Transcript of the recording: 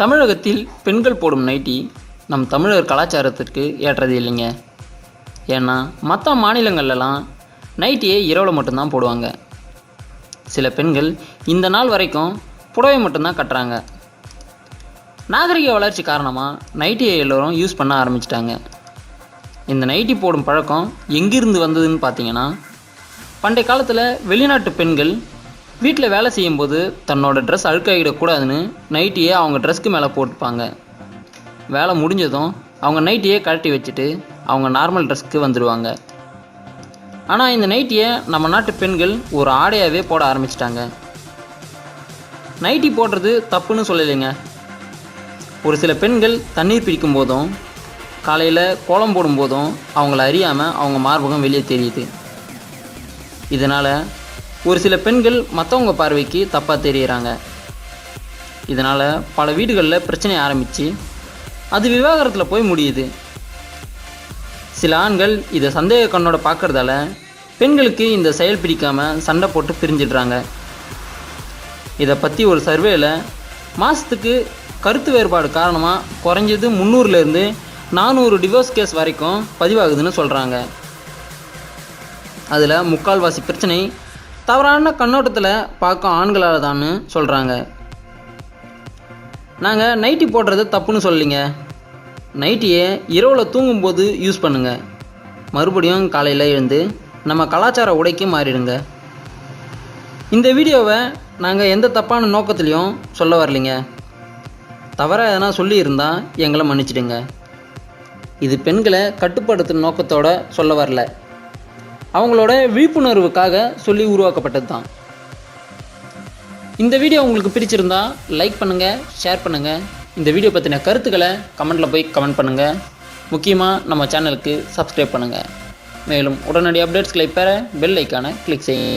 தமிழகத்தில் பெண்கள் போடும் நைட்டி நம் தமிழர் கலாச்சாரத்திற்கு ஏற்றது இல்லைங்க. ஏன்னா மற்ற மாநிலங்கள்லலாம் நைட்டியை இரவில் மட்டும்தான் போடுவாங்க. சில பெண்கள் இந்த நாள் வரைக்கும் புடவை மட்டும்தான் கட்டுறாங்க. நாகரிக வளர்ச்சி காரணமாக நைட்டியை எல்லோரும் யூஸ் பண்ண ஆரம்பிச்சிட்டாங்க. இந்த நைட்டி போடும் பழக்கம் எங்கிருந்து வந்ததுன்னு பார்த்தீங்கன்னா பண்டைய காலத்தில் வெளிநாட்டு பெண்கள் வீட்டில் வேலை செய்யும்போது தன்னோட ட்ரெஸ் அழுக்காகிடக்கூடாதுன்னு நைட்டியை அவங்க ட்ரெஸ்க்கு மேலே போட்டுப்பாங்க. வேலை முடிஞ்சதும் அவங்க நைட்டியை கழட்டி வச்சுட்டு அவங்க நார்மல் ட்ரெஸ்க்கு வந்துடுவாங்க ஆனால் இந்த நைட்டியை நம்ம நாட்டு பெண்கள் ஒரு ஆடையாகவே போட ஆரம்பிச்சிட்டாங்க. நைட்டி போடுறது தப்புன்னு சொல்லலைங்க. ஒரு சில பெண்கள் தண்ணீர் பிடிக்கும் போதும் காலையில் கோலம் போடும்போதும் அவங்கள அறியாமல் அவங்க மார்பகம் வெளியே தெரியுது. இதனால் ஒரு சில பெண்கள் மற்றவங்க பார்வைக்கு தப்பாக தெரியுறாங்க. இதனால் பல வீடுகளில் பிரச்சனை ஆரம்பித்து அது விவாகரத்தில் போய் முடியுது. சில ஆண்கள் இதை சந்தேக கண்ணோட பார்க்குறதால பெண்களுக்கு இந்த செயல் பிடிக்காமல் சண்டை போட்டு பிரிஞ்சிடுறாங்க. இதை பற்றி ஒரு சர்வேல மாதத்துக்கு கருத்து வேறுபாடு காரணமாக குறைஞ்சது முந்நூறுலேருந்து நானூறு டிவோர்ஸ் கேஸ் வரைக்கும் பதிவாகுதுன்னு சொல்கிறாங்க அதில் முக்கால்வாசி பிரச்சனை தவறான கண்ணோட்டத்தில் பார்க்கும் ஆண்களால் தான் சொல்கிறாங்க நாங்கள் நைட்டி போடுறது தப்புன்னு சொல்லிங்க நைட்டியை இரவில் தூங்கும்போது யூஸ் பண்ணுங்கள் மறுபடியும் காலையில் எழுந்து நம்ம கலாச்சார உடைக்கு மாறிடுங்க. இந்த வீடியோவை நாங்கள் எந்த தப்பான நோக்கத்துலேயும் சொல்ல வரலைங்க. தவறாக எதனா சொல்லியிருந்தால் எங்களை மன்னிச்சிடுங்க. இது பெண்களை கட்டுப்படுத்தும் நோக்கத்தோடு சொல்ல வரல. அவங்களோட விழிப்புணர்வுக்காக சொல்லி உருவாக்கப்பட்டது தான் இந்த வீடியோ உங்களுக்கு பிடிச்சிருந்தா லைக் பண்ணுங்கள் ஷேர் பண்ணுங்கள் இந்த வீடியோ பற்றின கருத்துக்களை கமெண்ட்டில் போய் கமெண்ட் பண்ணுங்கள் முக்கியமாக நம்ம சேனலுக்கு சப்ஸ்கிரைப் பண்ணுங்கள் மேலும் உடனடி அப்டேட்ஸ்களை பெற பெல் ஐக்கானை கிளிக் செய்யுங்க